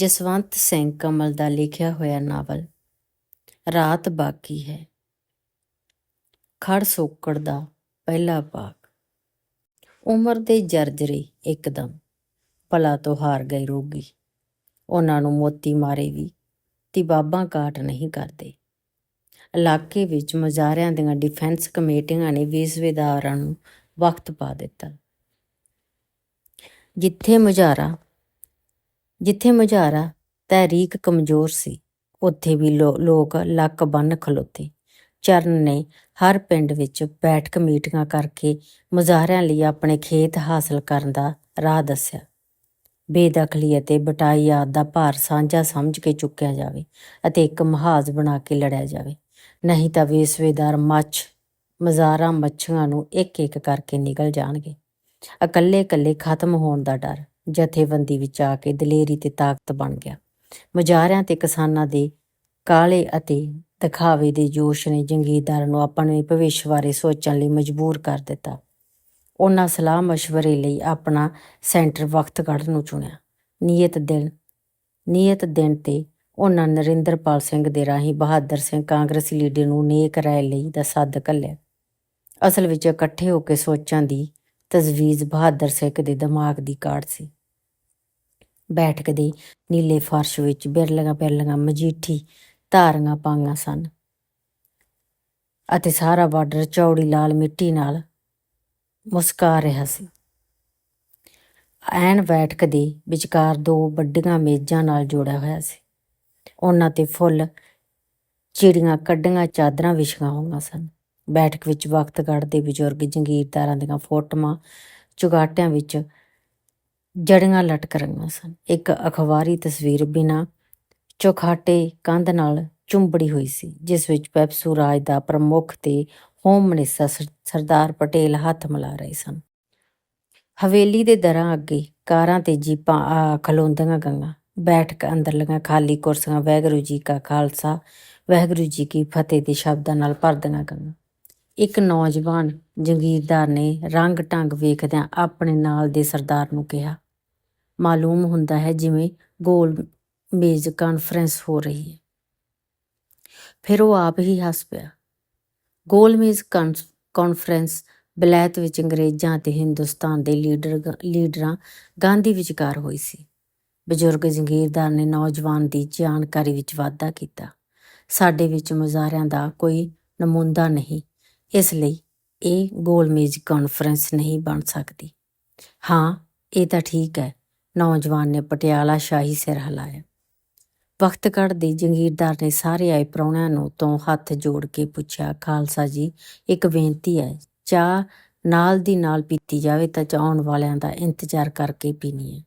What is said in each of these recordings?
ਜਸਵੰਤ ਸਿੰਘ ਕਮਲ ਦਾ ਲਿਖਿਆ ਹੋਇਆ ਨਾਵਲ ਰਾਤ ਬਾਕੀ ਹੈ। ਖੜ ਸੋਕੜ ਦਾ ਪਹਿਲਾ ਭਾਗ। ਉਮਰ ਦੇ ਜਰਜਰੇ ਇੱਕਦਮ ਭਲਾ ਤੋਂ ਹਾਰ ਗਏ ਰੋਗੀ। ਉਹਨਾਂ ਨੂੰ ਮੋਤੀ ਮਾਰੇ ਵੀ ਤਿਬਾਬਾਂ ਕਾਟ ਨਹੀਂ ਕਰਦੇ। ਇਲਾਕੇ ਵਿੱਚ ਮਜ਼ਾਰਿਆਂ ਦੀਆਂ ਡਿਫੈਂਸ ਕਮੇਟੀਆਂ ਨੇ ਵੇਸਵੇਦਾਰਾਂ ਨੂੰ ਵਕਤ ਪਾ ਦਿੱਤਾ। ਜਿੱਥੇ ਮੁਜ਼ਾਰਾ ਜਿੱਥੇ ਮੁਜ਼ਾਹਰਾ, ਤਹਿਰੀਕ ਕਮਜ਼ੋਰ ਸੀ, ਉੱਥੇ ਵੀ ਲੋ- ਲੋਕ ਲੱਕ ਬੰਨ ਖਲੋਤੇ। ਚਰਨ ਨੇ ਹਰ ਪਿੰਡ ਵਿੱਚ ਬੈਠਕ ਮੀਟਿੰਗਾਂ ਕਰਕੇ ਮੁਜ਼ਾਹਰਿਆਂ ਲਈ ਆਪਣੇ ਖੇਤ ਹਾਸਲ ਕਰਨ ਦਾ ਰਾਹ ਦੱਸਿਆ। ਬੇਦਖਲੀ ਅਤੇ ਬਟਾਈ ਆਦ ਦਾ ਭਾਰ ਸਾਂਝਾ ਸਮਝ ਕੇ ਚੁੱਕਿਆ ਜਾਵੇ ਅਤੇ ਇੱਕ ਮਹਾਜ਼ ਬਣਾ ਕੇ ਲੜਿਆ ਜਾਵੇ। ਨਹੀਂ ਤਾਂ ਵੇਸਵੇਦਾਰ ਮੱਛ ਮਜ਼ਾਰਾ ਮੱਛੀਆਂ ਨੂੰ ਇੱਕ ਇੱਕ ਕਰਕੇ ਨਿਕਲ ਜਾਣਗੇ। ਇਕੱਲੇ ਇਕੱਲੇ ਖਤਮ ਹੋਣ ਦਾ ਡਰ। ਜਥੇਬੰਦੀ ਵਿੱਚ ਆ ਕੇ ਦਲੇਰੀ ਤੇ ਤਾਕਤ ਬਣ ਗਿਆ। ਮੁਜ਼ਾਹਰਿਆਂ ਤੇ ਕਿਸਾਨਾਂ ਦੇ ਕਾਲੇ ਅਤੇ ਦਿਖਾਵੇ ਦੇ ਜੋਸ਼ ਨੇ ਜੰਗੀਰਦਾਰ ਨੂੰ ਆਪਣੇ ਭਵਿੱਖ ਬਾਰੇ ਸੋਚਣ ਲਈ ਮਜਬੂਰ ਕਰ ਦਿੱਤਾ। ਉਹਨਾਂ ਸਲਾਹ مشਵਰੇ ਲਈ ਆਪਣਾ ਸੈਂਟਰ ਵਕਤਗੜ੍ਹ ਨੂੰ ਚੁਣਿਆ। ਨੀਅਤ ਦਿਨ ਨੀਅਤ ਦਿਨ ਤੇ ਉਹਨਾਂ ਨਰਿੰਦਰਪਾਲ ਸਿੰਘ ਦੇ ਰਾਹੀਂ ਬਹਾਦਰ ਸਿੰਘ ਕਾਂਗਰਸੀ ਲੀਡਰ ਨੂੰ ਨੇਕ ਰਾਏ ਲਈ ਦਾ ਸੱਦ ਘੱਲਿਆ। ਅਸਲ ਵਿੱਚ ਇਕੱਠੇ ਹੋ ਕੇ ਸੋਚਾਂ ਦੀ ਤਜਵੀਜ਼ ਬਹਾਦਰ ਸਿੰਘ ਦੇ ਦਿਮਾਗ ਦੀ ਕਾਢ ਸੀ। ਬੈਠਕ ਦੇ ਨੀਲੇ ਫਰਸ਼ ਵਿੱਚ ਬਿਰਲੀਆਂ ਬਿਰਲੀਆਂ ਮਜੀਠੀ ਧਾਰੀਆਂ ਪਾਈਆਂ ਸਨ ਅਤੇ ਸਾਰਾ ਬਾਰਡਰ ਚੌੜੀ ਲਾਲ ਮਿੱਟੀ ਨਾਲ ਮੁਸਕਾ ਰਿਹਾ ਸੀ। ਐਨ ਬੈਠਕ ਦੇ ਵਿਚਕਾਰ ਦੋ ਵੱਡੀਆਂ ਮੇਜ਼ਾਂ ਨਾਲ ਜੋੜਿਆ ਹੋਇਆ ਸੀ। ਉਹਨਾਂ ਤੇ ਫੁੱਲ, ਚਿੜੀਆਂ ਕੱਢੀਆਂ ਚਾਦਰਾਂ ਵਿਛੀਆਂ ਹੋਈਆਂ ਸਨ। ਬੈਠਕ ਵਿੱਚ ਵਕਤ ਦੇ ਬਜ਼ੁਰਗ ਜੰਗੀਰਦਾਰਾਂ ਦੀਆਂ ਫੋਟੋਆਂ ਚੁਗਾਟਿਆਂ ਵਿੱਚ ਜੜੀਆਂ ਲਟਕ ਰਹੀਆਂ ਸਨ। ਇੱਕ ਅਖਬਾਰੀ ਤਸਵੀਰ ਬਿਨਾ ਚੌਖਾਟੇ ਕੰਧ ਨਾਲ ਚੁੰਬੜੀ ਹੋਈ ਸੀ, ਜਿਸ ਵਿੱਚ ਪੈਪਸੂ ਰਾਜ ਦਾ ਪ੍ਰਮੁੱਖ ਤੇ ਹੋਮ ਮਿਨਿਸਟਰ ਸਰ- ਸਰਦਾਰ ਪਟੇਲ ਹੱਥ ਮਿਲਾ ਰਹੇ ਸਨ। ਹਵੇਲੀ ਦੇ ਦਰਾਂ ਅੱਗੇ ਕਾਰਾਂ ਤੇ ਜੀਪਾਂ ਆ ਖਲੋਂਦੀਆਂ ਗਈਆਂ। ਬੈਠਕ ਅੰਦਰਲੀਆਂ ਖਾਲੀ ਕੁਰਸੀਆਂ, ਵਾਹਿਗੁਰੂ ਜੀ ਕਾ ਖਾਲਸਾ, ਵਾਹਿਗੁਰੂ ਜੀ ਕੀ ਫਤਿਹ ਦੇ ਸ਼ਬਦਾਂ ਨਾਲ ਭਰਦੀਆਂ ਗਈਆਂ। ਇੱਕ ਨੌਜਵਾਨ ਜਗੀਰਦਾਰ ਨੇ ਰੰਗ ਢੰਗ ਵੇਖਦਿਆਂ ਆਪਣੇ ਨਾਲ ਦੇ ਸਰਦਾਰ ਨੂੰ ਕਿਹਾ, ਮਾਲੂਮ ਹੁੰਦਾ ਹੈ ਜਿਵੇਂ ਗੋਲ ਮੇਜ਼ ਕਾਨਫਰੰਸ ਹੋ ਰਹੀ ਹੈ। ਫਿਰ ਉਹ ਆਪ ਹੀ ਹੱਸ ਪਿਆ। ਗੋਲ ਮੇਜ਼ ਕਾਨਫ- ਕਾਨਫਰੰਸ ਬਲੈਤ ਵਿੱਚ ਅੰਗਰੇਜ਼ਾਂ ਅਤੇ ਹਿੰਦੁਸਤਾਨ ਦੇ ਲੀਡਰ ਲੀਡਰਾਂ ਗਾਂਧੀ ਵਿਚਕਾਰ ਹੋਈ ਸੀ। ਬਜ਼ੁਰਗ ਜੰਗੀਰਦਾਰ ਨੇ ਨੌਜਵਾਨ ਦੀ ਜਾਣਕਾਰੀ ਵਿੱਚ ਵਾਧਾ ਕੀਤਾ। ਸਾਡੇ ਵਿੱਚ ਮੁਜ਼ਾਹਰਿਆਂ ਦਾ ਕੋਈ ਨਮੂੰਦਾ ਨਹੀਂ। ਇਸ ਲਈ ਇਹ ਗੋਲਮੇਜ਼ ਕਾਨਫਰੰਸ ਨਹੀਂ ਬਣ ਸਕਦੀ। ਹਾਂ, ਇਹ ਤਾਂ ਠੀਕ ਹੈ, ਨੌਜਵਾਨ ਨੇ ਪਟਿਆਲਾ ਸ਼ਾਹੀ ਸਿਰ ਹਿਲਾਇਆ। ਵਕਤ ਕੱਢਦੇ ਜੰਗੀਰਦਾਰ ਨੇ ਸਾਰੇ ਆਏ ਪ੍ਰਾਹੁਣਿਆਂ ਨੂੰ ਤੋਂ ਹੱਥ ਜੋੜ ਕੇ ਪੁੱਛਿਆ, ਖਾਲਸਾ ਜੀ, ਇੱਕ ਬੇਨਤੀ ਹੈ, ਚਾਹ ਨਾਲ ਦੀ ਨਾਲ ਪੀਤੀ ਜਾਵੇ ਤਾਂ ਚਾਹਣ ਵਾਲਿਆਂ ਦਾ ਇੰਤਜ਼ਾਰ ਕਰਕੇ ਪੀਣੀ ਹੈ।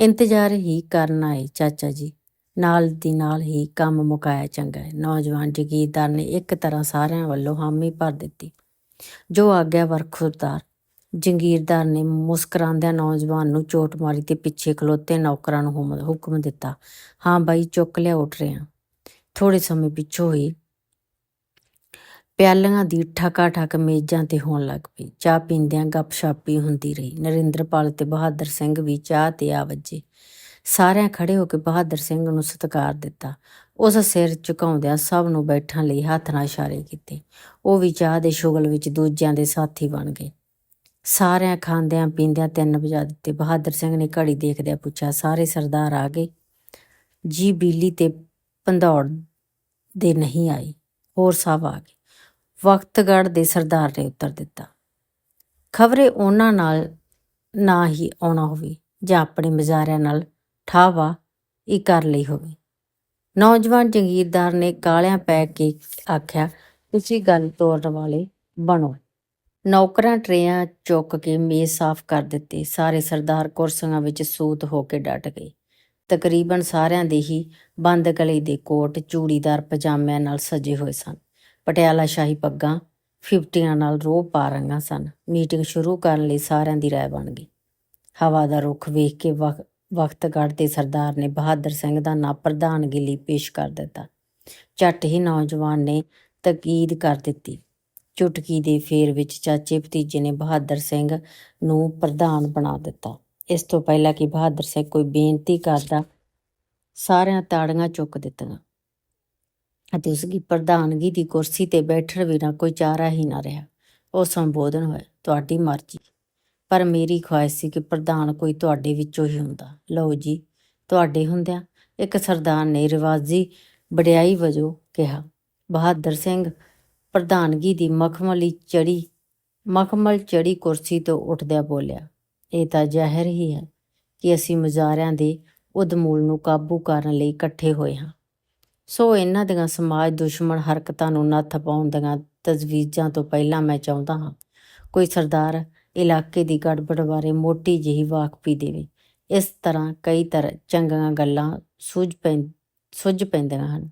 ਇੰਤਜ਼ਾਰ ਹੀ ਕਰਨਾ ਹੈ ਚਾਚਾ ਜੀ। ਨਾਲ ਦੀ ਨਾਲ ਹੀ ਕੰਮ ਮੁਕਾਇਆ ਚੰਗਾ ਹੈ। ਨੌਜਵਾਨ ਜਗੀਰਦਾਰ ਨੇ ਇੱਕ ਤਰ੍ਹਾਂ ਸਾਰਿਆਂ ਵੱਲੋਂ ਹਾਮੀ ਭਰ ਦਿੱਤੀ। ਜੋ ਆਗਿਆ ਵਰਖੁਰਦਾਰ ਜੰਗੀਰਦਾਰ ਨੇ ਮੁਸਕਰਾਉਂਦਿਆਂ ਨੌਜਵਾਨ ਨੂੰ ਚੋਟ ਮਾਰੀ ਤੇ ਪਿੱਛੇ ਖਲੋਤੇ ਨੌਕਰਾਂ ਨੂੰ ਹੁਕਮ ਦਿੱਤਾ, ਹਾਂ ਬਾਈ, ਚੁੱਕ ਲਿਆ, ਉੱਠ ਰਿਆਂ ਥੋੜੇ ਸਮੇਂ ਪਿੱਛੋਂ ਹੀ ਪਿਆਲੀਆਂ ਦੀ ਠਕਾ ਠਕ ਮੇਜ਼ਾਂ ਤੇ ਹੋਣ ਲੱਗ ਪਈ। ਚਾਹ ਪੀਂਦਿਆਂ ਗੱਪਸ਼ਾਪੀ ਹੁੰਦੀ ਰਹੀ। ਨਰਿੰਦਰਪਾਲ ਤੇ ਬਹਾਦਰ ਸਿੰਘ ਵੀ ਚਾਹ ਤੇ ਆ ਵੱਜੇ। ਸਾਰਿਆਂ ਖੜੇ ਹੋ ਕੇ ਬਹਾਦਰ ਸਿੰਘ ਨੂੰ ਸਤਿਕਾਰ ਦਿੱਤਾ। ਉਸ ਸਿਰ ਝੁਕਾਉਂਦਿਆਂ ਸਭ ਨੂੰ ਬੈਠਣ ਲਈ ਹੱਥ ਨਾਲ ਇਸ਼ਾਰੇ ਕੀਤੇ। ਉਹ ਵੀ ਚਾਹ ਦੇ ਸ਼ੁਗਲ ਵਿੱਚ ਦੂਜਿਆਂ ਦੇ ਸਾਥੀ ਬਣ ਗਏ। ਸਾਰਿਆਂ ਖਾਂਦਿਆਂ ਪੀਂਦਿਆਂ ਤਿੰਨ ਵਜਾ ਦਿੱਤੇ। ਬਹਾਦਰ ਸਿੰਘ ਨੇ ਘੜੀ ਦੇਖਦਿਆਂ ਪੁੱਛਿਆ, ਸਾਰੇ ਸਰਦਾਰ ਆ ਗਏ? ਜੀ, ਬੀਲੀ ਤੇ ਪੰਦੌੜ ਦੇ ਨਹੀਂ ਆਏ। ਹੋਰ ਸਭ ਆ ਗਏ। ਵਕਤਗੜ੍ਹ ਦੇ ਸਰਦਾਰ ਨੇ ਉੱਤਰ ਦਿੱਤਾ। ਖਬਰੇ ਉਹਨਾਂ ਨਾਲ ਨਾ ਹੀ ਆਉਣਾ ਹੋਵੇ ਜਾਂ ਆਪਣੇ ਮਜ਼ਾਰਿਆਂ ਨਾਲ ਠਾਵਾ ਹੀ ਕਰ ਲਈ ਹੋਵੇ। ਨੌਜਵਾਨ ਜਗੀਰਦਾਰ ਨੇ ਕਾਲਿਆਂ ਪੈ ਕੇ ਆਖਿਆ, ਤੁਸੀਂ ਗੱਲ ਤੋੜਨ ਵਾਲੇ ਬਣੋ। ਨੌਕਰਾਂ ਟਰੇਆਂ ਚੁੱਕ ਕੇ ਮੇਜ਼ ਸਾਫ਼ ਕਰ ਦਿੱਤੇ। ਸਾਰੇ ਸਰਦਾਰ ਕੁਰਸੀਆਂ ਵਿੱਚ ਸੂਤ ਹੋ ਕੇ ਡਟ ਗਏ। ਤਕਰੀਬਨ ਸਾਰਿਆਂ ਦੇ ਹੀ ਬੰਦ ਗਲੇ ਦੇ ਕੋਟ ਚੂੜੀਦਾਰ ਪਜਾਮਿਆਂ ਨਾਲ ਸਜੇ ਹੋਏ ਸਨ। ਪਟਿਆਲਾ ਸ਼ਾਹੀ ਪੱਗਾਂ ਫਿਫਟੀਆਂ ਨਾਲ ਰੋਹ ਪਾ ਰਹੀਆਂ ਸਨ। ਮੀਟਿੰਗ ਸ਼ੁਰੂ ਕਰਨ ਲਈ ਸਾਰਿਆਂ ਦੀ ਰਾਏ ਬਣ ਗਈ। ਹਵਾ ਦਾ ਰੁਖ ਵੇਖ ਕੇ ਵਕ- ਵਕਤ ਕੱਢਦੇ ਸਰਦਾਰ ਨੇ ਬਹਾਦਰ ਸਿੰਘ ਦਾ ਨਾਂ ਪ੍ਰਧਾਨਗੀ ਲਈ ਪੇਸ਼ ਕਰ ਦਿੱਤਾ। ਝੱਟ ਹੀ ਨੌਜਵਾਨ ਨੇ ਤਕੀਦ ਕਰ ਦਿੱਤੀ। ਚੁਟਕੀ ਦੇ ਫੇਰ ਵਿੱਚ ਚਾਚੇ ਭਤੀਜੇ ਨੇ ਬਹਾਦਰ ਸਿੰਘ ਨੂੰ ਪ੍ਰਧਾਨ ਬਣਾ ਦਿੱਤਾ। ਇਸ ਤੋਂ ਪਹਿਲਾਂ ਕਿ ਬਹਾਦਰ ਸਿੰਘ ਕੋਈ ਬੇਨਤੀ ਕਰਦਾ, ਸਾਰਿਆਂ ਤਾੜੀਆਂ ਚੁੱਕ ਦਿੱਤੀਆਂ ਅਤੇ ਉਸ ਦੀ ਪ੍ਰਧਾਨਗੀ ਦੀ ਕੁਰਸੀ ਤੇ ਬੈਠਣ ਬਿਨਾਂ ਕੋਈ ਚਾਰਾ ਹੀ ਨਾ ਰਿਹਾ। ਉਹ ਸੰਬੋਧਨ ਹੋਇਆ, ਤੁਹਾਡੀ ਮਰਜ਼ੀ। ਪਰ ਮੇਰੀ ਖੁਆਇਸ਼ ਸੀ ਕਿ ਪ੍ਰਧਾਨ ਕੋਈ ਤੁਹਾਡੇ ਵਿੱਚੋਂ ਹੀ ਹੁੰਦਾ। ਲਓ ਜੀ, ਤੁਹਾਡੇ ਹੁੰਦਿਆਂ ਇੱਕ ਸਰਦਾਰ ਨੇ ਰਿਵਾਜੀ ਵਡਿਆਈ ਵਜੋਂ ਕਿਹਾ, ਬਹਾਦਰ ਸਿੰਘ, ਪ੍ਰਧਾਨਗੀ ਦੀ ਮਖਮਲੀ ਚੜੀ, ਮਖਮਲ ਚੜੀ ਕੁਰਸੀ ਤੋਂ ਉੱਠਦਿਆਂ ਬੋਲਿਆ, ਇਹ ਤਾਂ ਜ਼ਹਿਰ ਹੀ ਹੈ ਕਿ ਅਸੀਂ ਮੁਜ਼ਾਰਿਆਂ ਦੇ ਉਦਮੂਲ ਨੂੰ ਕਾਬੂ ਕਰਨ ਲਈ ਇਕੱਠੇ ਹੋਏ ਹਾਂ। ਸੋ ਇਹਨਾਂ ਦੀਆਂ ਸਮਾਜ ਦੁਸ਼ਮਣ ਹਰਕਤਾਂ ਨੂੰ ਨੱਥ ਪਾਉਣ ਦੀਆਂ ਤਜਵੀਜ਼ਾਂ ਤੋਂ ਪਹਿਲਾਂ ਮੈਂ ਚਾਹੁੰਦਾ ਹਾਂ, ਕੋਈ ਸਰਦਾਰ ਇਲਾਕੇ ਦੀ ਗੜਬੜ ਬਾਰੇ ਮੋਟੀ ਜਿਹੀ ਵਾਕਫੀ ਦੇਵੇ। ਇਸ ਤਰ੍ਹਾਂ ਕਈ ਤਰ੍ਹਾਂ ਚੰਗੀਆਂ ਗੱਲਾਂ ਸੁੱਝ ਪੈਂ, ਸੁੱਝ ਪੈਂਦੀਆਂ ਹਨ।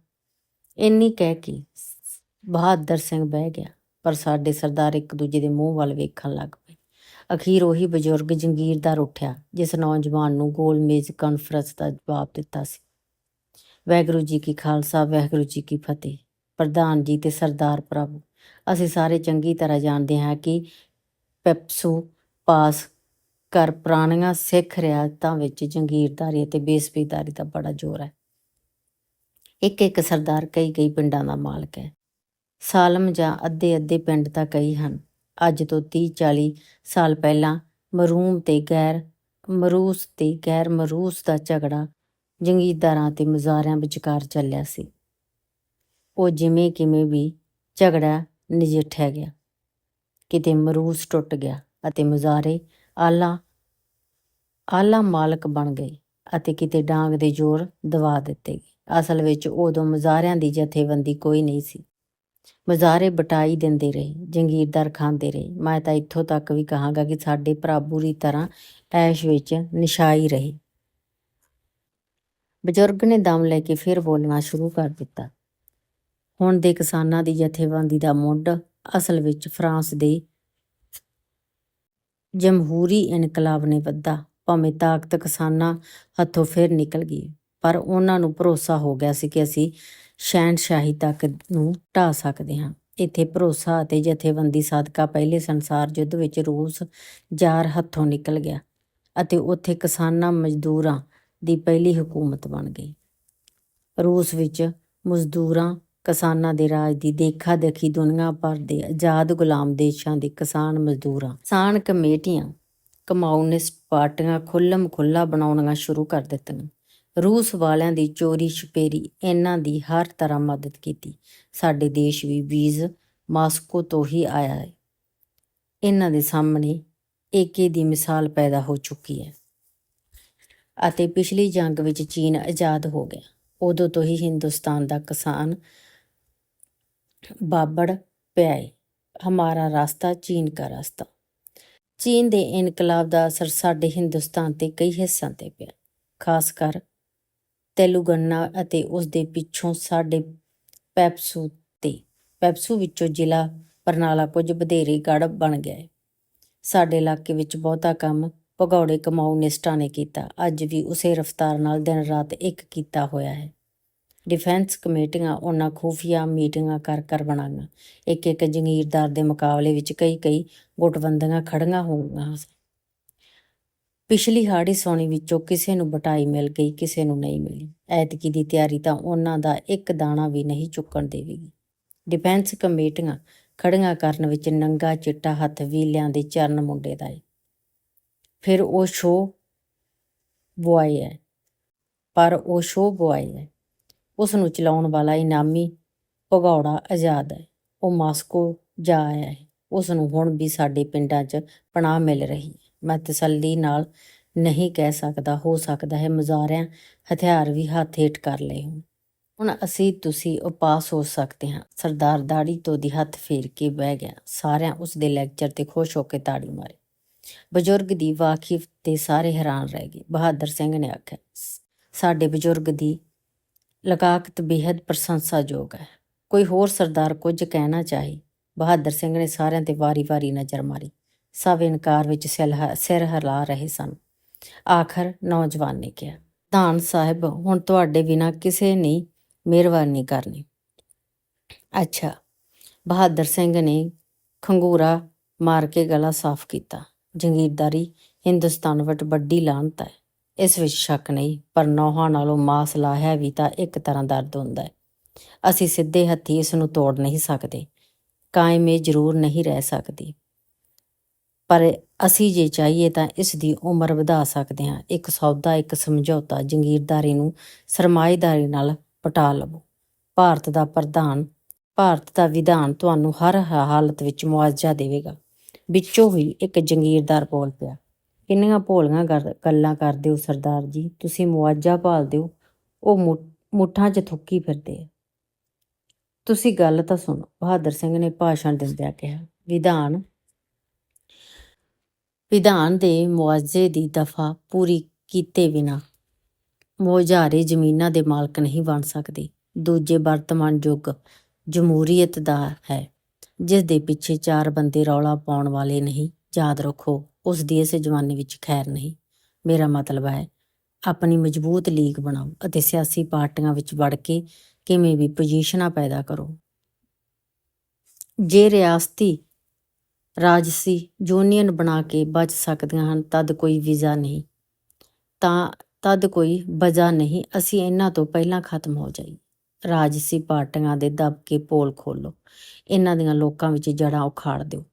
ਇੰਨੀ ਕਹਿ ਕੇ ਬਹਾਦਰ ਸਿੰਘ ਬਹਿ ਗਿਆ, ਪਰ ਸਾਡੇ ਸਰਦਾਰ ਇੱਕ ਦੂਜੇ ਦੇ ਮੂੰਹ ਵੱਲ ਵੇਖਣ ਲੱਗ ਪਏ। ਅਖੀਰ ਉਹੀ ਬਜ਼ੁਰਗ ਜੰਗੀਰਦਾਰ ਉੱਠਿਆ ਜਿਸ ਨੌਜਵਾਨ ਨੂੰ ਗੋਲ ਮੇਜ਼ ਕਾਨਫਰੰਸ ਦਾ ਜਵਾਬ ਦਿੱਤਾ ਸੀ। ਵਾਹਿਗੁਰੂ ਜੀ ਕੀ ਖਾਲਸਾ, ਵਾਹਿਗੁਰੂ ਜੀ ਕੀ ਫਤਿਹ। ਪ੍ਰਧਾਨ ਜੀ ਤੇ ਸਰਦਾਰ ਪ੍ਰਭੂ ਅਸੀਂ ਸਾਰੇ ਚੰਗੀ ਤਰ੍ਹਾਂ ਜਾਣਦੇ ਹਾਂ ਕਿ ਪੈਪਸੂ ਪਾਸ ਕਰ ਪੁਰਾਣੀਆਂ ਸਿੱਖ ਰਿਆਸਤਾਂ ਵਿੱਚ ਜੰਗੀਰਦਾਰੀ ਅਤੇ ਬੇਸਬੀਦਾਰੀ ਦਾ ਬੜਾ ਜ਼ੋਰ ਹੈ। ਇੱਕ ਇੱਕ ਸਰਦਾਰ ਕਈ ਕਈ ਪਿੰਡਾਂ ਦਾ ਮਾਲਕ ਹੈ। ਸਾਲਮ ਜਾਂ ਅੱਧੇ ਅੱਧੇ ਪਿੰਡ ਤਾਂ ਕਈ ਹਨ। ਅੱਜ ਤੋਂ 30 40 ਸਾਲ ਪਹਿਲਾਂ ਮਰੂਮ ਤੇ ਗੈਰ ਮਰੂਸ ਤੇ ਗੈਰ ਮਰੂਸ ਦਾ ਝਗੜਾ ਜੰਗੀਰਦਾਰਾਂ ਤੇ ਮਜ਼ਾਰਿਆਂ ਵਿਚਕਾਰ ਚੱਲਿਆ ਸੀ। ਉਹ ਜਿਵੇਂ ਕਿਵੇਂ ਵੀ ਝਗੜਾ ਨਜਿੱਠਿਆ ਗਿਆ। ਕਿਤੇ ਮਰੂਸ ਟੁੱਟ ਗਿਆ ਅਤੇ ਮੁਜ਼ਾਰੇ ਆਲਾ ਆਲਾ ਮਾਲਕ ਬਣ ਗਏ ਅਤੇ ਕਿਤੇ ਡਾਂਗ ਦੇ ਜ਼ੋਰ ਦਵਾ ਦਿੱਤੇ ਗਏ। ਅਸਲ ਵਿੱਚ ਉਦੋਂ ਮੁਜ਼ਾਰਿਆਂ ਦੀ ਜਥੇਬੰਦੀ ਕੋਈ ਨਹੀਂ ਸੀ। ਮੁਜ਼ਾਰੇ ਬਟਾਈ ਦਿੰਦੇ ਰਹੇ ਜੰਗੀਰਦਾਰ ਖਾਂਦੇ ਰਹੇ। ਮੈਂ ਤਾਂ ਇੱਥੋਂ ਤੱਕ ਵੀ ਕਹਾਂਗਾ ਕਿ ਸਾਡੇ ਭਰਾ ਬੁਰੀ ਤਰ੍ਹਾਂ ਐਸ਼ ਵਿੱਚ ਨਿਸ਼ਾਈ ਰਹੇ। ਬਜ਼ੁਰਗ ਨੇ ਦਮ ਲੈ ਕੇ ਫਿਰ ਬੋਲਣਾ ਸ਼ੁਰੂ ਕਰ ਦਿੱਤਾ। ਹੁਣ ਦੇ ਕਿਸਾਨਾਂ ਦੀ ਜਥੇਬੰਦੀ ਦਾ ਮੁੱਢ ਅਸਲ ਵਿੱਚ ਫਰਾਂਸ ਦੇ ਜਮਹੂਰੀ ਇਨਕਲਾਬ ਨੇ ਵੱਧਾ, ਭਾਵੇਂ ਤਾਕਤ ਕਿਸਾਨਾਂ ਹੱਥੋਂ ਫਿਰ ਨਿਕਲ ਗਈ, ਪਰ ਉਹਨਾਂ ਨੂੰ ਭਰੋਸਾ ਹੋ ਗਿਆ ਸੀ ਕਿ ਅਸੀਂ ਸ਼ਹਿਨਸ਼ਾਹੀ ਤੱਕ ਨੂੰ ਢਾ ਸਕਦੇ ਹਾਂ। ਇੱਥੇ ਭਰੋਸਾ ਅਤੇ ਜਥੇਬੰਦੀ ਸਾਦਕਾ ਪਹਿਲੇ ਸੰਸਾਰ ਯੁੱਧ ਵਿੱਚ ਰੂਸ ਜਾਰ ਹੱਥੋਂ ਨਿਕਲ ਗਿਆ ਅਤੇ ਉੱਥੇ ਕਿਸਾਨਾਂ ਮਜ਼ਦੂਰਾਂ ਦੀ ਪਹਿਲੀ ਹਕੂਮਤ ਬਣ ਗਈ। ਰੂਸ ਵਿੱਚ ਮਜ਼ਦੂਰਾਂ ਕਿਸਾਨਾਂ ਦੇ ਰਾਜ ਦੀ ਦੇਖਾ ਦੇਖੀ ਦੁਨੀਆ ਭਰ ਦੇ ਆਜ਼ਾਦ ਗੁਲਾਮ ਦੇਸ਼ਾਂ ਦੇ ਕਿਸਾਨ ਮਜ਼ਦੂਰਾਂ, ਕਿਸਾਨ ਕਮੇਟੀਆਂ ਕਮਾਊਨਿਸਟ ਪਾਰਟੀਆਂ ਖੁੱਲਮ ਖੁੱਲਾ ਬਣਾਉਣੀਆਂ ਸ਼ੁਰੂ ਕਰ ਦਿੱਤੀਆਂ। ਰੂਸ ਵਾਲਿਆਂ ਦੀ ਚੋਰੀ ਛਪੇਰੀ ਇਹਨਾਂ ਦੀ ਹਰ ਤਰ੍ਹਾਂ ਮਦਦ ਕੀਤੀ। ਸਾਡੇ ਦੇਸ਼ ਵੀ ਬੀਜ ਮਾਸਕੋ ਤੋਂ ਹੀ ਆਇਆ ਹੈ। ਇਹਨਾਂ ਦੇ ਸਾਹਮਣੇ ਏਕੇ ਦੀ ਮਿਸਾਲ ਪੈਦਾ ਹੋ ਚੁੱਕੀ ਹੈ ਅਤੇ ਪਿਛਲੀ ਜੰਗ ਵਿੱਚ ਚੀਨ ਆਜ਼ਾਦ ਹੋ ਗਿਆ। ਉਦੋਂ ਤੋਂ ਹੀ ਹਿੰਦੁਸਤਾਨ ਦਾ ਕਿਸਾਨ ਬਾਬੜ ਪਿਆ ਹੈ ਹਮਾਰਾ ਰਾਸਤਾ ਚੀਨ ਦਾ ਰਾਸਤਾ। ਚੀਨ ਦੇ ਇਨਕਲਾਬ ਦਾ ਅਸਰ ਸਾਡੇ ਹਿੰਦੁਸਤਾਨ ਤੇ ਕਈ ਹਿੱਸਿਆਂ ਤੇ ਪਿਆ। ਖਾਸ ਕਰ ਤੇਲੁਗਨਾ ਅਤੇ ਉਸ ਦੇ ਪਿੱਛੋਂ ਸਾਡੇ ਪੈਪਸੂ ਤੇ। ਪੈਪਸੂ ਵਿੱਚੋਂ ਜ਼ਿਲ੍ਹਾ ਬਰਨਾਲਾ ਕੁਝ ਵਧੇਰੇ ਗੜ ਬਣ ਗਿਆ ਸਾਡੇ ਇਲਾਕੇ ਵਿੱਚ ਬਹੁਤਾ ਕੰਮ ਭਗੌੜੇ ਕਮਾਊਨਿਸਟਾਂ ਨੇ ਕੀਤਾ। ਅੱਜ ਵੀ ਉਸੇ ਰਫ਼ਤਾਰ ਨਾਲ ਦਿਨ ਰਾਤ ਇੱਕ ਕੀਤਾ ਹੋਇਆ ਹੈ। ਡਿਫੈਂਸ ਕਮੇਟੀਆਂ ਉਹਨਾਂ ਖੂਫੀਆ ਮੀਟਿੰਗਾਂ ਕਰ ਕਰ ਬਣਾਈਆਂ। ਇੱਕ ਇੱਕ ਜੰਗੀਰਦਾਰ ਦੇ ਮੁਕਾਬਲੇ ਵਿੱਚ ਕਈ ਕਈ ਗੁੱਟਬੰਦੀਆਂ ਖੜੀਆਂ ਹੋਈਆਂ ਪਿਛਲੀ ਹਾੜੀ ਸੋਣੀ ਵਿੱਚੋਂ ਕਿਸੇ ਨੂੰ ਬਟਾਈ ਮਿਲ ਗਈ, ਕਿਸੇ ਨੂੰ ਨਹੀਂ ਮਿਲੀ। ਐਤਕੀ ਦੀ ਤਿਆਰੀ ਤਾਂ ਉਹਨਾਂ ਦਾ ਇੱਕ ਦਾਣਾ ਵੀ ਨਹੀਂ ਚੁੱਕਣ ਦੇਵੇਗੀ। ਡਿਫੈਂਸ ਕਮੇਟੀਆਂ ਖੜੀਆਂ ਕਰਨ ਵਿੱਚ ਨੰਗਾ ਚਿੱਟਾ ਹੱਥ ਵੀਲਿਆਂ ਦੇ ਚਰਨ ਮੁੰਡੇ ਦਾ ਏ। ਫਿਰ ਉਹ ਸ਼ੋ ਬੁਆਏ ਹੈ। ਪਰ ਉਹ ਸ਼ੋ ਬੁਆਏ ਹੈ। ਉਸ ਨੂੰ ਚਲਾਉਣ ਵਾਲਾ ਇਨਾਮੀ ਭਗੌੜਾ ਆਜ਼ਾਦ ਹੈ। ਉਹ ਮਾਸਕੋ ਜਾ ਆਇਆ ਹੈ। ਉਸ ਨੂੰ ਹੁਣ ਵੀ ਸਾਡੇ ਪਿੰਡਾਂ 'ਚ ਪਨਾਹ ਮਿਲ ਰਹੀ ਹੈ। ਮੈਂ ਤਸੱਲੀ ਨਾਲ ਨਹੀਂ ਕਹਿ ਸਕਦਾ, ਹੋ ਸਕਦਾ ਹੈ ਮੁਜ਼ਾਰਿਆਂ ਹਥਿਆਰ ਵੀ ਹੱਥ ਹੇਠ ਕਰ ਲਏ ਹੋਣ। ਹੁਣ ਅਸੀਂ, ਤੁਸੀਂ ਉਪਾਸ ਹੋ ਸਕਦੇ ਹਾਂ। ਸਰਦਾਰ ਦਾੜੀ ਤੋਂ ਦੀ ਹੱਥ ਫੇਰ ਕੇ ਬਹਿ ਗਿਆ। ਸਾਰਿਆਂ ਉਸ ਦੇ ਲੈਕਚਰ ਤੇ ਖੁਸ਼ ਹੋ ਕੇ ਤਾੜੀ ਮਾਰੀ। ਬਜ਼ੁਰਗ ਦੀ ਵਾਕਿਫ ਤੇ ਸਾਰੇ ਹੈਰਾਨ ਰਹਿ ਗਏ। ਬਹਾਦਰ ਸਿੰਘ ਨੇ ਆਖਿਆ ਸਾਡੇ ਬਜ਼ੁਰਗ ਦੀ ਲਗਾਕਤ ਬੇहद ਪ੍ਰਸ਼ੰਸਾਯੋਗ ਹੈ। ਕੋਈ ਹੋਰ ਸਰਦਾਰ ਕੁਝ ਕਹਿਣਾ ਚਾਹੇ, ਬਹਾਦਰ ਸਿੰਘ ਨੇ ਸਾਰਿਆਂ ਤੇ ਵਾਰੀ-ਵਾਰੀ ਨਜ਼ਰ ਮਾਰੀ। ਸਭ ਇਨਕਾਰ ਵਿੱਚ ਸਿਲਹ- ਸਿਰ ਹਿਲਾ ਰਹੇ ਸਨ। ਆਖਰ ਨੌਜਵਾਨ ਨੇ ਕਿਹਾ, ਧਾਨ ਸਾਹਿਬ, ਹੁਣ ਤੁਹਾਡੇ ਬਿਨਾ ਕਿਸੇ ਨੇ ਮਿਹਰਬਾਨੀ ਕਰਨੀ। ਅੱਛਾ, ਬਹਾਦਰ ਸਿੰਘ ਨੇ ਖੰਗੂਰਾ ਮਾਰ ਕੇ ਗਲਾ ਸਾਫ਼ ਕੀਤਾ। ਜੰਗੀਰਦਾਰੀ ਹਿੰਦੁਸਤਾਨ ਵਿੱਚ ਵੱਡੀ ਲਾਹਨਤ ਹੈ। ਇਸ ਵਿੱਚ ਸ਼ੱਕ ਨਹੀਂ, ਪਰ ਨੌਹਾਂ ਨਾਲੋਂ ਮਾਸ ਲਾਹਿਆ ਵੀ ਤਾਂ ਇੱਕ ਤਰ੍ਹਾਂ ਦਰਦ ਹੁੰਦਾ ਹੈ। ਅਸੀਂ ਸਿੱਧੇ ਹੱਥੀ ਇਸ ਨੂੰ ਤੋੜ ਨਹੀਂ ਸਕਦੇ, ਕਾਇਮ ਇਹ ਜ਼ਰੂਰ ਨਹੀਂ ਰਹਿ ਸਕਦੀ। ਪਰ ਅਸੀਂ ਜੇ ਚਾਹੀਏ ਤਾਂ ਇਸ ਦੀ ਉਮਰ ਵਧਾ ਸਕਦੇ ਹਾਂ। ਇੱਕ ਸੌਦਾ, ਇੱਕ ਸਮਝੌਤਾ, ਜੰਗੀਰਦਾਰੀ ਨੂੰ ਸਰਮਾਏਦਾਰੀ ਨਾਲ ਪਟਾ ਲਵੋ। ਭਾਰਤ ਦਾ ਪ੍ਰਧਾਨ, ਭਾਰਤ ਦਾ ਵਿਧਾਨ ਤੁਹਾਨੂੰ ਹਰ ਹਾਲਤ ਵਿੱਚ ਮੁਆਵਜ਼ਾ ਦੇਵੇਗਾ। ਵਿੱਚੋਂ ਹੀ ਇੱਕ ਜੰਗੀਰਦਾਰ ਬੋਲ ਪਿਆ। ਕਿੰਨੀਆਂ ਭੋਲੀਆਂ ਗੱਲ- ਗੱਲਾਂ ਕਰਦੇ ਹੋ ਸਰਦਾਰ ਜੀ, ਤੁਸੀਂ ਮੁਆਵਜ਼ਾ ਭਾਲਦੇ ਹੋ, ਉਹ ਮੁੱਠਾਂ 'ਚ ਥੁੱਕੀ ਫਿਰਦੇ ਆ। ਤੁਸੀਂ ਗੱਲ ਤਾਂ ਸੁਣੋ, ਬਹਾਦਰ ਸਿੰਘ ਨੇ ਭਾਸ਼ਣ ਦਿੰਦਿਆਂ ਕਿਹਾ, ਵਿਧਾਨ ਵਿਧਾਨ ਦੇ ਮੁਆਵਜ਼ੇ ਦੀ ਦਫਾ ਪੂਰੀ ਕੀਤੇ ਬਿਨਾ ਮੋਜਾਰੇ ਜ਼ਮੀਨਾਂ ਦੇ ਮਾਲਕ ਨਹੀਂ ਬਣ ਸਕਦੇ। ਦੂਜੇ ਵਰਤਮਾਨ ਯੁੱਗ ਜਮਹੂਰੀਅਤ ਦਾ ਹੈ ਜਿਸ ਦੇ ਪਿੱਛੇ ਚਾਰ ਬੰਦੇ ਰੌਲਾ ਪਾਉਣ ਵਾਲੇ ਨਹੀਂ, ਯਾਦ ਰੱਖੋ। ਉਸ ਦੀ ਇਸ ਜਵਾਨੀ ਵਿੱਚ ਖੈਰ ਨਹੀਂ। ਮੇਰਾ ਮਤਲਬ ਹੈ, ਆਪਣੀ ਮਜ਼ਬੂਤ ਲੀਗ ਬਣਾਓ ਅਤੇ ਸਿਆਸੀ ਪਾਰਟੀਆਂ ਵਿੱਚ ਵੜ ਕੇ ਕਿਵੇਂ ਵੀ ਪੋਜੀਸ਼ਨਾਂ ਪੈਦਾ ਕਰੋ। ਜੇ ਰਿਆਸਤੀ ਰਾਜਸੀ ਯੂਨੀਅਨ ਬਣਾ ਕੇ ਬਚ ਸਕਦੀਆਂ ਹਨ, ਤਦ ਕੋਈ ਵੀਜ਼ਾ ਨਹੀਂ। ਤਾਂ ਤਦ ਕੋਈ ਵਜ੍ਹਾ ਨਹੀਂ, ਅਸੀਂ ਇਹਨਾਂ ਤੋਂ ਪਹਿਲਾਂ ਖਤਮ ਹੋ ਜਾਈ। ਰਾਜਸੀ ਪਾਰਟੀਆਂ ਦੇ ਦਬ ਕੇ ਪੋਲ ਖੋਲੋ ਇਹਨਾਂ ਦੀਆਂ ਲੋਕਾਂ ਵਿੱਚ ਜੜਾਂ ਉਖਾੜ ਦਿਓ।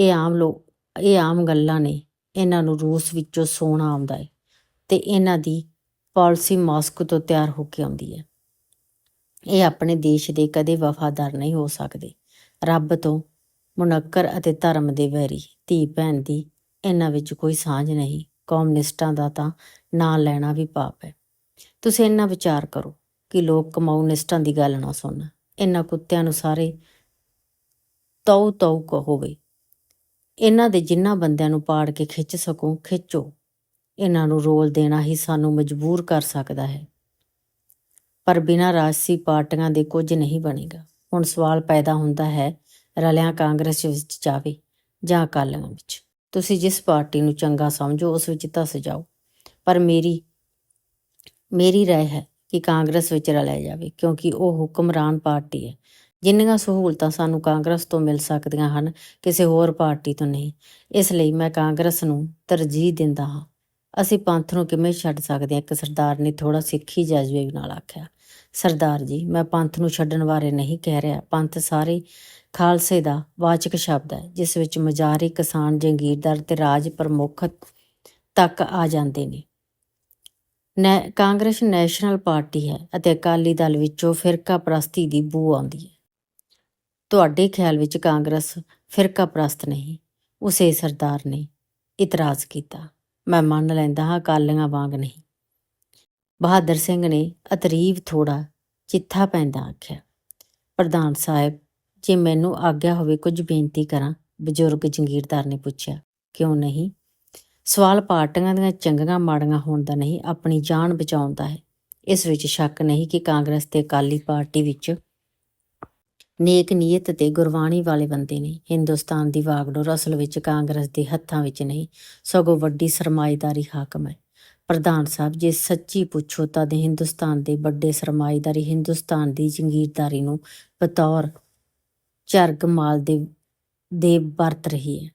ਇਹ ਆਮ ਲੋਕ ਇਹ ਆਮ ਗੱਲਾਂ ਨੇ। ਇਹਨਾਂ ਨੂੰ ਰੂਸ ਵਿੱਚੋਂ ਸੋਨਾ ਆਉਂਦਾ ਹੈ ਤੇ ਇਹਨਾਂ ਦੀ ਪਾਲਿਸੀ ਮਾਸਕੋ ਤੋਂ ਤਿਆਰ ਹੋ ਕੇ ਆਉਂਦੀ ਹੈ ਇਹ ਆਪਣੇ ਦੇਸ਼ ਦੇ ਕਦੇ ਵਫਾਦਾਰ ਨਹੀਂ ਹੋ ਸਕਦੇ। ਰੱਬ ਤੋਂ ਮੁਨੱਕਰ ਅਤੇ ਧਰਮ ਦੇ ਵੈਰੀ ਧੀ ਭੈਣ ਦੀ ਇਹਨਾਂ ਵਿੱਚ ਕੋਈ ਸਾਂਝ ਨਹੀਂ। ਕਮਿਊਨਿਸਟਾਂ ਦਾ ਤਾਂ ਨਾਂ ਲੈਣਾ ਵੀ ਪਾਪ ਹੈ ਤੁਸੀਂ ਇਹਨਾਂ ਵਿਚਾਰ ਕਰੋ ਕਿ ਲੋਕ ਕਮਿਊਨਿਸਟਾਂ ਦੀ ਗੱਲ ਨਾ ਸੁਣਨ। ਇਹਨਾਂ ਕੁੱਤਿਆਂ ਨੂੰ ਸਾਰੇ ਤਉ ਤਉ ਕਹੋਗੇ। ਇਹਨਾਂ ਦੇ ਜਿੰਨਾ ਬੰਦਿਆਂ ਨੂੰ ਪਾੜ ਕੇ ਖਿੱਚ ਸਕੋ ਖਿੱਚੋ ਇਹਨਾਂ ਨੂੰ ਰੋਲ ਦੇਣਾ ਹੀ ਸਾਨੂੰ ਮਜਬੂਰ ਕਰ ਸਕਦਾ ਹੈ ਪਰ ਬਿਨਾਂ ਰਾਜਸੀ ਪਾਰਟੀਆਂ ਦੇ ਕੁਝ ਨਹੀਂ ਬਣੇਗਾ ਹੁਣ ਸਵਾਲ ਪੈਦਾ ਹੁੰਦਾ ਹੈ ਰਲਿਆਂ ਕਾਂਗਰਸ ਵਿੱਚ ਜਾਵੇ ਜਾਂ ਅਕਾਲੀਆਂ ਵਿੱਚ ਤੁਸੀਂ ਜਿਸ ਪਾਰਟੀ ਨੂੰ ਚੰਗਾ ਸਮਝੋ ਉਸ ਵਿੱਚ ਧਸ ਜਾਓ ਪਰ ਮੇਰੀ ਮੇਰੀ رائے ਹੈ ਕਿ ਕਾਂਗਰਸ ਵਿੱਚ ਰਲਿਆ ਜਾਵੇ ਕਿਉਂਕਿ ਉਹ ਹੁਕਮਰਾਨ ਪਾਰਟੀ ਹੈ ਜਿੰਨੀਆਂ ਸਹੂਲਤਾਂ ਸਾਨੂੰ ਕਾਂਗਰਸ ਤੋਂ ਮਿਲ ਸਕਦੀਆਂ ਹਨ, ਕਿਸੇ ਹੋਰ ਪਾਰਟੀ ਤੋਂ ਨਹੀਂ। ਇਸ ਲਈ ਮੈਂ ਕਾਂਗਰਸ ਨੂੰ ਤਰਜੀਹ ਦਿੰਦਾ ਹਾਂ। ਅਸੀਂ ਪੰਥ ਨੂੰ ਕਿਵੇਂ ਛੱਡ ਸਕਦੇ ਹਾਂ? ਇੱਕ ਸਰਦਾਰ ਨੇ ਥੋੜਾ ਸਿੱਖੀ ਜਜ਼ਬੇ ਨਾਲ ਆਖਿਆ, ਸਰਦਾਰ ਜੀ, ਮੈਂ ਪੰਥ ਨੂੰ ਛੱਡਣ ਬਾਰੇ ਨਹੀਂ ਕਹਿ ਰਿਹਾ। ਪੰਥ ਸਾਰੇ ਖਾਲਸੇ ਦਾ ਵਾਚਕ ਸ਼ਬਦ ਹੈ, ਜਿਸ ਵਿੱਚ ਮਜਾਰੀ ਕਿਸਾਨ, ਜੰਗੀਰਦਾਰ ਤੇ ਰਾਜ ਪ੍ਰਮੁੱਖ ਤੱਕ ਆ ਜਾਂਦੇ ਨੇ। ਨੈ, ਕਾਂਗਰਸ ਨੈਸ਼ਨਲ ਪਾਰਟੀ ਹੈ ਅਤੇ ਅਕਾਲੀ ਦਲ ਵਿੱਚੋਂ ਫਿਰਕਾ ਪ੍ਰਸਤੀ ਦੀ ਬੂ ਆਉਂਦੀ ਹੈ। ਤੁਹਾਡੇ ਖਿਆਲ ਵਿੱਚ ਕਾਂਗਰਸ ਫਿਰਕਾ ਪ੍ਰਸਤ ਨਹੀਂ, ਉਸੇ ਸਰਦਾਰ ਨੇ ਇਤਰਾਜ਼ ਕੀਤਾ। ਮੈਂ ਮੰਨ ਲੈਂਦਾ ਹਾਂ ਅਕਾਲੀਆਂ ਵਾਂਗ ਨਹੀਂ। ਬਹਾਦਰ ਸਿੰਘ ਨੇ ਅਤਰੀਵ ਥੋੜਾ ਚਿੱਥਾ ਪੈਂਦਾ ਆਖਿਆ, ਪ੍ਰਧਾਨ ਸਾਹਿਬ, ਜੇ ਮੈਨੂੰ ਆਗਿਆ ਹੋਵੇ ਕੁਝ ਬੇਨਤੀ ਕਰਾਂ, ਬਜ਼ੁਰਗ ਜੰਗੀਰਦਾਰ ਨੇ ਪੁੱਛਿਆ, ਕਿਉਂ ਨਹੀਂ? ਸਵਾਲ ਪਾਰਟੀਆਂ ਦੀਆਂ ਚੰਗੀਆਂ ਮਾੜੀਆਂ ਹੋਣ ਦਾ ਨਹੀਂ, ਆਪਣੀ ਜਾਨ ਬਚਾਉਣ ਦਾ ਹੈ। ਇਸ ਵਿੱਚ ਸ਼ੱਕ ਨਹੀਂ ਕਿ ਕਾਂਗਰਸ ਤੇ ਅਕਾਲੀ ਪਾਰਟੀ ਵਿੱਚ ਨੇਕ ਨੀਅਤ ਤੇ ਗੁਰਬਾਣੀ ਵਾਲੇ ਬੰਦੇ ਨੇ। ਹਿੰਦੁਸਤਾਨ ਦੀ ਵਾਗਡੋਰ ਅਸਲ ਵਿੱਚ ਕਾਂਗਰਸ ਦੇ ਹੱਥਾਂ ਵਿੱਚ ਨਹੀਂ, ਸਗੋਂ ਵੱਡੀ ਸਰਮਾਏਦਾਰੀ ਹਾਕਮ ਹੈ। ਪ੍ਰਧਾਨ ਸਾਹਿਬ, ਜੇ ਸੱਚੀ ਪੁੱਛੋ ਤਾਂ ਦੇ ਹਿੰਦੁਸਤਾਨ ਦੇ ਵੱਡੇ ਸਰਮਾਏਦਾਰੀ ਹਿੰਦੁਸਤਾਨ ਦੀ ਜੰਗੀਰਦਾਰੀ ਨੂੰ ਬਤੌਰ ਝਰਗ ਮਾਲ ਦੇ ਦੇ ਵਰਤ ਰਹੀ ਹੈ।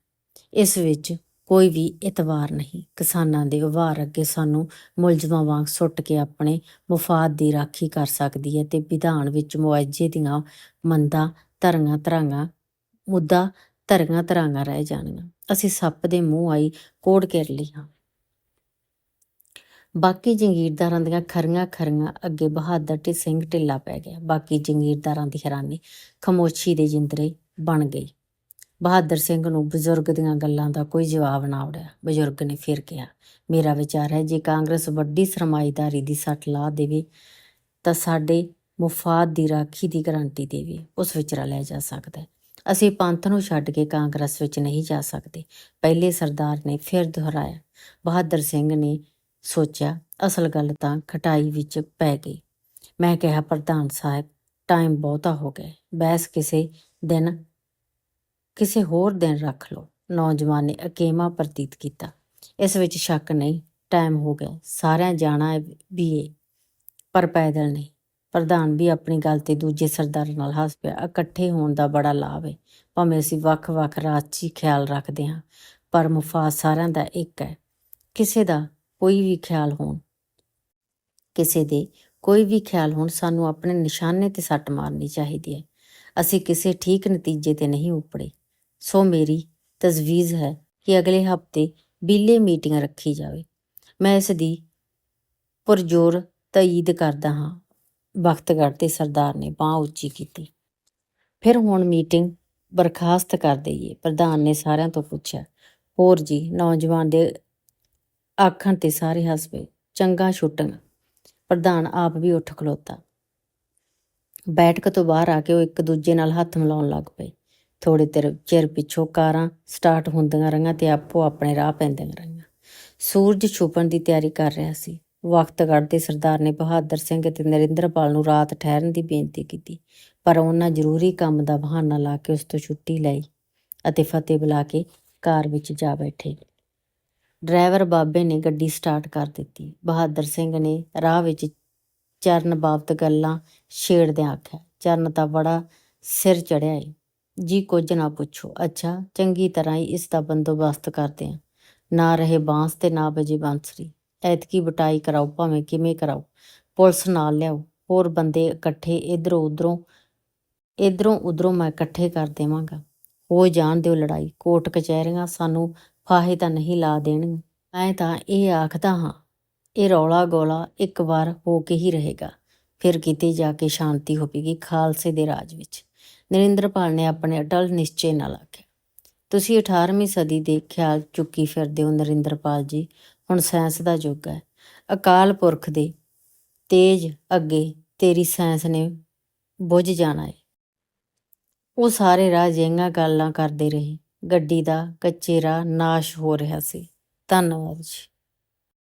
ਇਸ ਵਿੱਚ ਕੋਈ ਵੀ ਇਤਵਾਰ ਨਹੀਂ। ਕਿਸਾਨਾਂ ਦੇ ਉਭਾਰ ਅੱਗੇ ਸਾਨੂੰ ਮੁਲਜ਼ਮਾਂ ਵਾਂਗ ਸੁੱਟ ਕੇ ਆਪਣੇ ਮੁਫਾਦ ਦੀ ਰਾਖੀ ਕਰ ਸਕਦੀ ਹੈ ਤੇ ਵਿਧਾਨ ਵਿੱਚ ਮੁਆਵਜ਼ੇ ਦੀਆਂ ਮੰਦਾਂ ਧਰੀਆਂ ਧਰਾਂਗਾ, ਮੁੱਦਾ ਧਰੀਆਂ ਧਰਾਂਗਾ ਰਹਿ ਜਾਣਗੀਆਂ। ਅਸੀਂ ਸੱਪ ਦੇ ਮੂੰਹ ਆਈ ਕੋੜ ਘੇਰ ਲਈ ਹਾਂ। ਬਾਕੀ ਜੰਗੀਰਦਾਰਾਂ ਦੀਆਂ ਖਰੀਆਂ ਖਰੀਆਂ ਅੱਗੇ ਬਹਾਦਰ ਤੇ ਸਿੰਘ ਢਿੱਲਾ ਪੈ ਗਿਆ। ਬਾਕੀ ਜੰਗੀਰਦਾਰਾਂ ਦੀ ਹੈਰਾਨੀ ਖਮੋਸ਼ੀ ਦੇ ਜਿੰਦਰੇ ਬਣ ਗਈ। ਬਹਾਦਰ ਸਿੰਘ ਨੂੰ ਬਜ਼ੁਰਗ ਦੀਆਂ ਗੱਲਾਂ ਦਾ ਕੋਈ ਜਵਾਬ ਨਾ ਆਉੜਿਆ ਬਜ਼ੁਰਗ ਨੇ ਫਿਰ ਕਿਹਾ, ਮੇਰਾ ਵਿਚਾਰ ਹੈ, ਜੇ ਕਾਂਗਰਸ ਵੱਡੀ ਸਰਮਾਏਦਾਰੀ ਦੀ ਸੱਟ ਲਾ ਦੇਵੇ, ਤਾਂ ਸਾਡੇ ਮੁਫਾਦ ਦੀ ਰਾਖੀ ਦੀ ਗਾਰੰਟੀ ਦੇਵੇ, ਉਸ ਵਿੱਚ ਰਲਿਆ ਜਾ ਸਕਦਾ ਹੈ। ਅਸੀਂ ਪੰਥ ਨੂੰ ਛੱਡ ਕੇ ਕਾਂਗਰਸ ਵਿੱਚ ਨਹੀਂ ਜਾ ਸਕਦੇ। ਪਹਿਲੇ ਸਰਦਾਰ ਨੇ ਫਿਰ ਦੁਹਰਾਇਆ। ਬਹਾਦਰ ਸਿੰਘ ਨੇ ਸੋਚਿਆ, ਅਸਲ ਗੱਲ ਤਾਂ ਖਟਾਈ ਵਿੱਚ ਪੈ ਗਈ। ਮੈਂ ਕਿਹਾ, ਪ੍ਰਧਾਨ ਸਾਹਿਬ ਟਾਈਮ ਬਹੁਤਾ ਹੋ ਗਿਆ ਹੈ। ਬਹਿਸ ਕਿਸੇ ਦਿਨ ਕਿਸੇ ਹੋਰ ਦਿਨ ਰੱਖ ਲਓ। ਨੌਜਵਾਨ ਨੇ ਅਕੇਮਾ ਪ੍ਰਤੀਤ ਕੀਤਾ। ਇਸ ਵਿੱਚ ਸ਼ੱਕ ਨਹੀਂ, ਟਾਈਮ ਹੋ ਗਿਆ। ਸਾਰਿਆਂ ਜਾਣਾ ਵੀ ਏ ਪਰ ਪੈਦਲ ਨਹੀਂ। ਪ੍ਰਧਾਨ ਵੀ ਆਪਣੀ ਗੱਲ ਤੇ ਦੂਜੇ ਸਰਦਾਰ ਨਾਲ ਹੱਸ ਪਿਆ। ਇਕੱਠੇ ਹੋਣ ਦਾ ਬੜਾ ਲਾਭ ਹੈ। ਭਾਵੇਂ ਅਸੀਂ ਵੱਖ-ਵੱਖ ਰਾਜਸੀ ਖਿਆਲ ਰੱਖਦੇ ਹਾਂ, ਪਰ ਮੁਫਾਦ ਸਾਰਿਆਂ ਦਾ ਇੱਕ ਹੈ। ਕਿਸੇ ਦਾ ਕੋਈ ਵੀ ਖਿਆਲ ਹੋਣ, ਕਿਸੇ ਦੇ ਕੋਈ ਵੀ ਖਿਆਲ ਹੋਣ, ਸਾਨੂੰ ਆਪਣੇ ਨਿਸ਼ਾਨੇ ਤੇ ਸੱਟ ਮਾਰਨੀ ਚਾਹੀਦੀ ਹੈ। ਅਸੀਂ ਕਿਸੇ ਠੀਕ ਨਤੀਜੇ ਤੇ ਨਹੀਂ ਉਪੜੇ। ਸੋ ਮੇਰੀ ਤਜਵੀਜ਼ ਹੈ ਕਿ ਅਗਲੇ ਹਫ਼ਤੇ ਬੀਲੇ ਮੀਟਿੰਗ ਰੱਖੀ ਜਾਵੇ। ਮੈਂ ਇਸ ਦੀ ਪੁਰਜੋਰ ਤਈਦ ਕਰਦਾ ਹਾਂ। ਬਖਤਗੜ੍ਹ ਤੇ ਸਰਦਾਰ ਨੇ ਬਾਂਹ ਉੱਚੀ ਕੀਤੀ। ਫਿਰ ਹੁਣ ਮੀਟਿੰਗ ਬਰਖਾਸਤ ਕਰ ਦਈਏ। ਪ੍ਰਧਾਨ ਨੇ ਸਾਰਿਆਂ ਤੋਂ ਪੁੱਛਿਆ, ਹੋਰ ਜੀ, ਨੌਜਵਾਨ ਦੇ ਆਖਣ ਤੇ ਸਾਰੇ ਹੱਸ ਪਏ ਚੰਗਾ ਛੁੱਟਣ ਪ੍ਰਧਾਨ ਆਪ ਵੀ ਉੱਠ ਖਲੋਤਾ। ਬੈਠਕ ਤੋਂ ਬਾਹਰ ਆ ਕੇ ਉਹ ਇੱਕ ਦੂਜੇ ਨਾਲ ਹੱਥ ਮਿਲਾਉਣ ਲੱਗ ਪਏ। ਥੋੜੇ ਤੇਰ ਚਿਰ ਪਿੱਛੋਂ ਕਾਰਾਂ ਸਟਾਰਟ ਹੁੰਦੀਆਂ ਰਹੀਆਂ ਤੇ ਆਪੋ ਆਪਣੇ ਰਾਹ ਪੈਂਦੀਆਂ ਰਹੀਆਂ। ਸੂਰਜ ਛੁਪਣ ਦੀ ਤਿਆਰੀ ਕਰ ਰਿਹਾ ਸੀ। ਵਕਤ ਕੱਢਦੇ ਸਰਦਾਰ ਨੇ ਬਹਾਦਰ ਸਿੰਘ ਤੇ ਨਰਿੰਦਰਪਾਲ ਨੂੰ ਰਾਤ ਠਹਿਰਨ ਦੀ ਬੇਨਤੀ ਕੀਤੀ, ਪਰ ਉਹਨਾਂ ਜ਼ਰੂਰੀ ਕੰਮ ਦਾ ਬਹਾਨਾ ਲਾ ਕੇ ਉਸ ਤੋਂ ਛੁੱਟੀ ਲਈ ਅਤੇ ਫਤਿਹ ਬੁਲਾ ਕੇ ਕਾਰ ਵਿੱਚ ਜਾ ਬੈਠੇ। ਡਰਾਈਵਰ ਬਾਬੇ ਨੇ ਗੱਡੀ ਸਟਾਰਟ ਕਰ ਦਿੱਤੀ। ਬਹਾਦਰ ਸਿੰਘ ਨੇ ਰਾਹ ਵਿੱਚ ਚਰਨ ਬਾਬਤ ਗੱਲਾਂ ਛੇੜਦਿਆਂ ਆਖਿਆ, ਚਰਨ ਤਾਂ ਬੜਾ ਸਿਰ ਚੜਿਆ ਏ। ਜੀ ਕੁਝ ਨਾ ਪੁੱਛੋ। ਅੱਛਾ, ਚੰਗੀ ਤਰ੍ਹਾਂ ਹੀ ਇਸ ਦਾ ਬੰਦੋਬਸਤ ਕਰਦੇ ਆ। ਨਾ ਰਹੇ ਬਾਂਸ ਤੇ ਨਾ ਬਜੇ ਬਾਂਸਰੀ। ਐਤਕੀ ਬਟਾਈ ਕਰਾਓ, ਭਾਵੇਂ ਕਿਵੇਂ ਕਰਾਓ। ਪੁਲਿਸ ਨਾਲ ਲਿਆਓ। ਹੋਰ ਬੰਦੇ ਇਕੱਠੇ ਇਧਰੋਂ ਉਧਰੋਂ ਇਧਰੋਂ ਉਧਰੋਂ ਮੈਂ ਇਕੱਠੇ ਕਰ ਦੇਵਾਂਗਾ। ਹੋ ਜਾਣ ਦਿਓ ਲੜਾਈ। ਕੋਰਟ ਕਚਹਿਰੀਆਂ ਸਾਨੂੰ ਫਾਹੇ ਤਾਂ ਨਹੀਂ ਲਾ ਦੇਣਗੇ ਮੈਂ ਤਾਂ ਇਹ ਆਖਦਾ ਹਾਂ, ਇਹ ਰੌਲਾ ਗੋਲਾ ਇੱਕ ਵਾਰ ਹੋ ਕੇ ਹੀ ਰਹੇਗਾ। ਫਿਰ ਕਿਤੇ ਜਾ ਕੇ ਸ਼ਾਂਤੀ ਹੋਵੇਗੀ ਖਾਲਸੇ ਦੇ ਰਾਜ ਵਿੱਚ। ਨਰਿੰਦਰਪਾਲ ਨੇ ਆਪਣੇ ਅਟਲ ਨਿਸ਼ਚੇ ਨਾਲ ਆਖਿਆ। ਤੁਸੀਂ 18ਵੀਂ ਸਦੀ ਦੇ ਖਿਆਲ ਚੁੱਕੀ ਫਿਰਦੇ ਹੋ ਨਰਿੰਦਰਪਾਲ ਜੀ, ਹੁਣ ਸਾਇੰਸ ਦਾ ਯੁੱਗ ਹੈ। ਅਕਾਲ ਪੁਰਖ ਦੇ ਤੇਜ ਅੱਗੇ ਤੇਰੀ ਸਾਇੰਸ ਨੇ ਬੁੱਝ ਜਾਣਾ ਹੈ ਉਹ ਸਾਰੇ ਰਾਹ ਜਿਹੀਆਂ ਗੱਲਾਂ ਕਰਦੇ ਰਹੇ। ਗੱਡੀ ਦਾ ਕੱਚੇ ਰਾਹ ਨਾਸ਼ ਹੋ ਰਿਹਾ ਸੀ। ਧੰਨਵਾਦ ਜੀ।